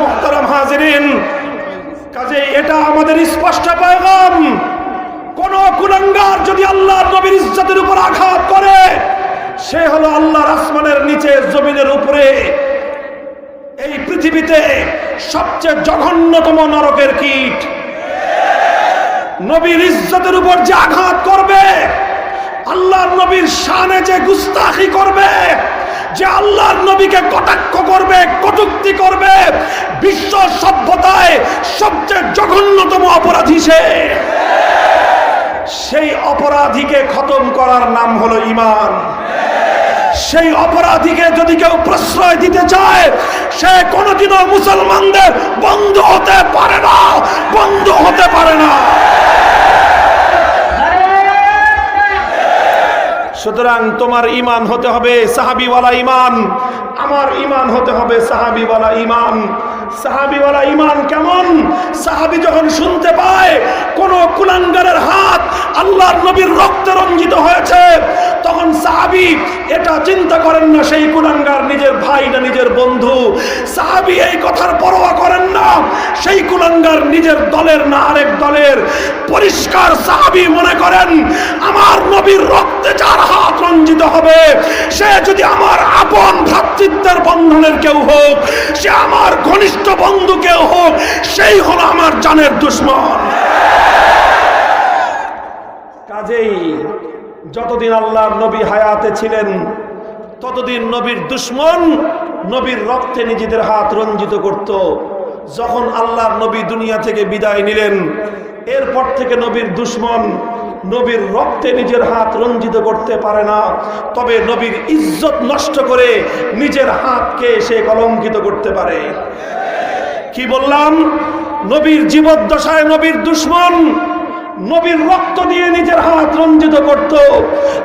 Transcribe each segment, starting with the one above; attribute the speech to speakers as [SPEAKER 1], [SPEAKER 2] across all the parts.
[SPEAKER 1] মোহতারাম হাজিরিন কাজে এটা আমাদের স্পষ্ট পায়গাম। কোন কুলাঙ্গার যদি আল্লাহর নবীর ইজ্জতের উপর আঘাত করে, সে হলো আল্লাহর আসমানের নিচে, জমিনের উপরে। এই পৃথিবীতে সবচেয়ে জঘন্যতম নরকের কীট। নবীর ইজ্জতের উপর যে আঘাত করবে, আল্লাহর নবীর শানে যে গুস্তাখি করবে নবীকে কটাক্ষ করবে, কটুক্তি করবে। বিশ্ব সভ্যতায় সবচেয়ে জঘন্যতম অপরাধী সে। সেই অপরাধীকে খতম করার নাম হলো ইমান সেই অপরাধীকে যদি কেউ প্রশ্রয় দিতে চায়, সে কোনোদিনও মুসলমানদের বন্ধ হতে পারে না, বন্ধ হতে পারে না। সুতরাং তোমার ইমান হতে হবে সাহাবিওয়ালা ইমান আমার ইমান হতে হবে সাহাবিওয়ালা ইমান সাহাবিওয়ালা ইমান কেমন? সাহাবি যখন শুনতে পায়, কোন কুলাঙ্গারের হাত আল্লাহর নবীর রক্তে রঞ্জিত হয়েছে, তখন সাহাবি এটা চিন্তা করেন না, সেই কুলাঙ্গার নিজের ভাই না নিজের বন্ধু। সাহাবি এই কথার পরোয়া করেন না, সেই কুলাঙ্গার নিজের দলের না আরেক দলের। পরিষ্কার সাহাবি মনে করেন নবীর রক্তে যার হাত রঞ্জিত হবে, সে যদি আমার আপন ভ্রাতৃত্বের বন্ধনের কেউ হোক, সে আমার ঘনিষ্ঠ বন্ধু কেউ হোক, সেই হলো আমার জানের দুশ্মন। কাজেই যতদিন আল্লাহর নবী হায়াতে ছিলেন, ততদিন নবীর দুশ্মন নবীর রক্তে নিজেদের হাত রঞ্জিত করত। যখন আল্লাহর নবী দুনিয়া থেকে বিদায় নিলেন, এরপর থেকে নবীর দুশ্মন নবীর রক্তে নিজের হাত রঞ্জিত করতে পারে না। তবে নবীর ইজ্জত নষ্ট করে নিজের হাতকে সে কলঙ্কিত করতে পারে। কি বললাম? নবীর জীবদ্দশায় নবীর দুশ্মন নবীর রক্ত দিয়ে নিজের হাত রঞ্জিত করত।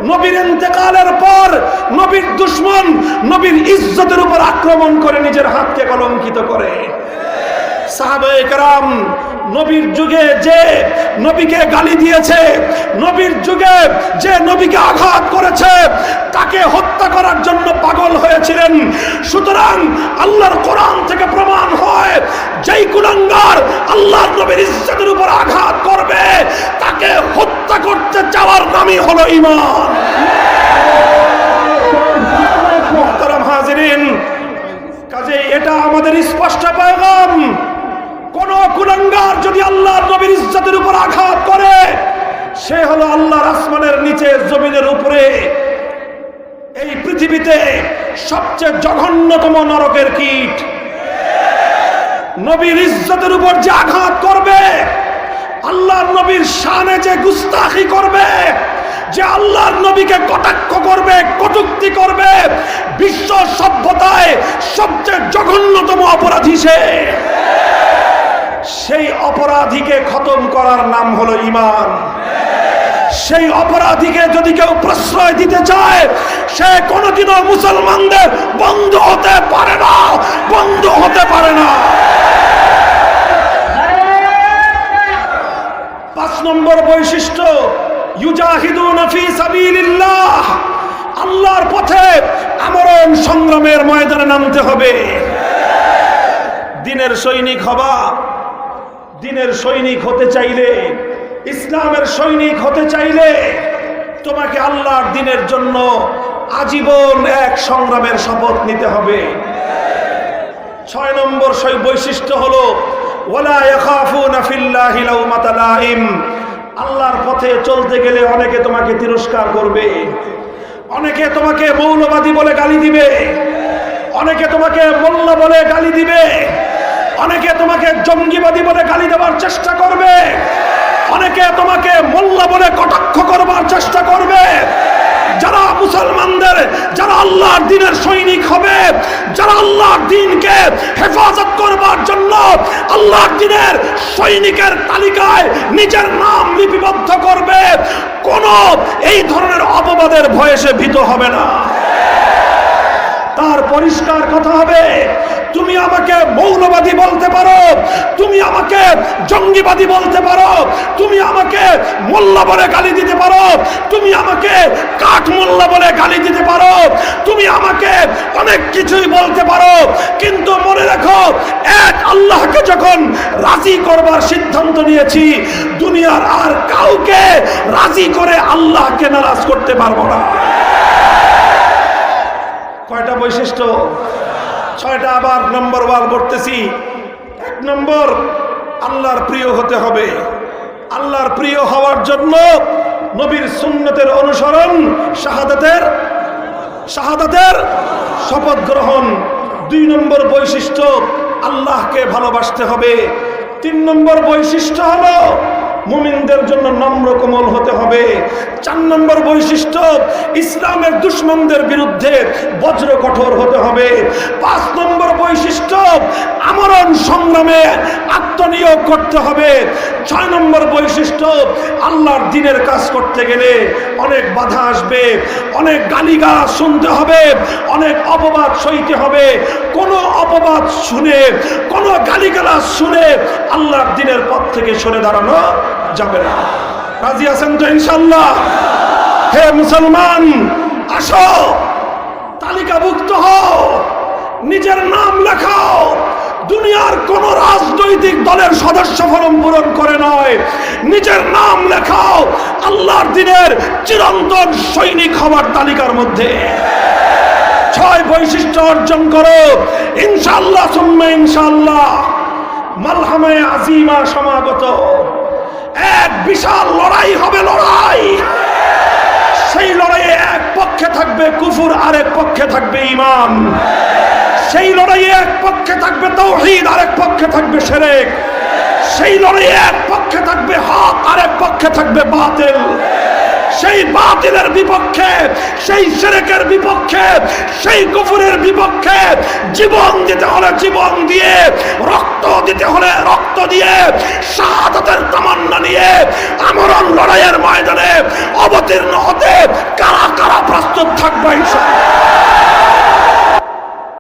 [SPEAKER 1] নবীর ইন্তেকালের পর নবীর দুশ্মন নবীর ইজ্জতের উপর আক্রমণ করে নিজের হাতকে কলঙ্কিত করে। সাহাবায়ে কেরাম নবীর যুগে যে নবীকে গালি দিয়েছে, নবীর যুগে যে নবীকে আঘাত করেছে, তাকে হত্যা করার জন্য পাগল হয়েছিলেন। সুতরাং আল্লাহর কোরআন থেকে প্রমাণ হয়, যেই কুলাঙ্গার আল্লাহর নবীর ইজ্জতের উপর আঘাত করবে, তাকে হত্যা করতে চাওয়ার নামই হলো ইমান কাজে এটা আমাদের স্পষ্ট পায়গাম। কোন কুলাঙ্গার যদি আল্লাহ নবীর ইজ্জতের উপর আঘাত করে, সে হলো আল্লাহর আসমানের নিচে জমিনের উপরে। এই পৃথিবীতে সবচেয়ে জঘন্যতম নরকের কীট। নবীর ইজ্জতের উপর যে আঘাত করবে, আল্লাহর নবীর শানে যে গুস্তাখি করবে, যে আল্লাহর নবীকে কটাক্ষ করবে, কটুক্তি করবে, বিশ্ব সভ্যতায় সবচেয়ে জঘন্যতম অপরাধী সে। সেই অপরাধীকে খতম করার নাম হলো ইমান সেই অপরাধীকে যদি কেউ প্রশ্রয় দিতে চায়, সে কোনোদিনও মুসলমানদের বন্ধু হতে পারে না, বন্ধু হতে পারে না। পাঁচ নম্বর বৈশিষ্ট্য আল্লাহর পথে আমরণ সংগ্রামের ময়দানে নামতে হবে। দিনের সৈনিক হবা দিনের সৈনিক হতে চাইলে, ইসলামের সৈনিক হতে চাইলে, তোমাকে আল্লাহর দিনের জন্য আজীবন এক সংগ্রামের শপথ নিতে হবে। ছয় নম্বর বৈশিষ্ট্য হলো আল্লাহর পথে চলতে গেলে অনেকে তোমাকে তিরস্কার করবে, অনেকে তোমাকে মৌলবাদী বলে গালি দিবে, অনেকে তোমাকে মোল্লা বলে গালি দিবে অনেকে তোমাকে জঙ্গিবাদী বলে গালি দেওয়ার চেষ্টা করবে। অনেকে তোমাকে মোল্লা বলে কটাক্ষ করবার চেষ্টা করবে। যারা মুসলমানদের, যারা আল্লাহর দিনের সৈনিক হবে, যারা আল্লাহর দিনকে হেফাজত করবার জন্য আল্লাহর দিনের সৈনিকের তালিকায় নিজের নাম লিপিবদ্ধ করবে, কোন এই ধরনের অপবাদের ভয়ে সে ভীত হবে না। তার পরিষ্কার কথা হবে আমাকে মৌলবাদী বলতে পারো, তুমি আমাকে জঙ্গিবাদী বলতে পারো, তুমি আমাকে মোল্লা বলে গালি দিতে পারো, তুমি আমাকে কাঠ মোল্লা বলে গালি দিতে পারো, তুমি আমাকে অনেক কিছুই বলতে পারো, কিন্তু মনে রাখো, এক আল্লাহকে যখন রাজি করবার সিদ্ধান্ত নিয়েছি, দুনিয়ার আর কাউকে রাজি করে আল্লাহকে নারাজ করতে পারব না। কয়টা বৈশিষ্ট্য? ছয়টা আবার নম্বর ওয়াল করতেছি এক নম্বর, আল্লাহর প্রিয় হতে হবে। আল্লাহর প্রিয় হওয়ার জন্য নবীর সুন্নতের অনুসরণ, শাহাদাতের শাহাদাতের শপথ গ্রহণ। দুই নম্বর বৈশিষ্ট্য, আল্লাহকে ভালোবাসতে হবে। তিন নম্বর বৈশিষ্ট্য হলো মুমিনদের জন্য নম্র কোমল হতে হবে। চার নম্বর বৈশিষ্ট্য, ইসলামের দুশ্মনদের বিরুদ্ধে বজ্র কঠোর হতে হবে। পাঁচ নম্বর বৈশিষ্ট্য, আমরণ সংগ্রামে আত্মনিয়োগ করতে হবে। ছয় নম্বর বৈশিষ্ট্য, আল্লাহর দিনের কাজ করতে গেলে অনেক বাধা আসবে, অনেক গালিগালাজ শুনতে হবে, অনেক অপবাদ সইতে হবে। কোনো অপবাদ শুনে, কোনো গালিগালাজ শুনে আল্লাহর দিনের পথ থেকে সরে দাঁড়ানো যাবে না। রাজি আছেন তো ইনশাল্লাহ হে মুসলমান, আসো, তালিকাভুক্ত হও, নিজের নাম লেখাও। দুনিয়ার কোন রাজনৈতিক দলের সদস্য ফরম পূরণ করে নয়। নিজের নাম লেখাও, আল্লাহর দিনের চিরন্তন সৈনিক হওয়ার তালিকার মধ্যে। ছয় বৈশিষ্ট্য অর্জন করো। ইনশাল্লাহ সুম্মা ইনশাল্লাহ মালহামে আজিমা সমাগত। এক বিশাল লড়াই হবে লড়াই। সেই লড়াইয়ে এক পক্ষে থাকবে কুফুর, আরেক পক্ষে থাকবে ইমান সেই লড়াইয়ে এক পক্ষে থাকবে তৌহিদ, আরেক পক্ষে থাকবে সেরেক। সেই লড়াইয়ে এক পক্ষে থাকবে হক, আরেক পক্ষে থাকবে বাতিল। সেই বাতিলের বিপক্ষে, সেই সেরেকের বিপক্ষে, সেই কুফুরের বিপক্ষে জীবন দিতে হলে জীবন দিয়ে, রক্ত দিতে হলে রক্ত দিয়ে, শাহাদাতের তামান্না নিয়ে আমরণ লড়াইয়ের ময়দানে অবতীর্ণ হতে কারা কারা প্রস্তুত থাকবে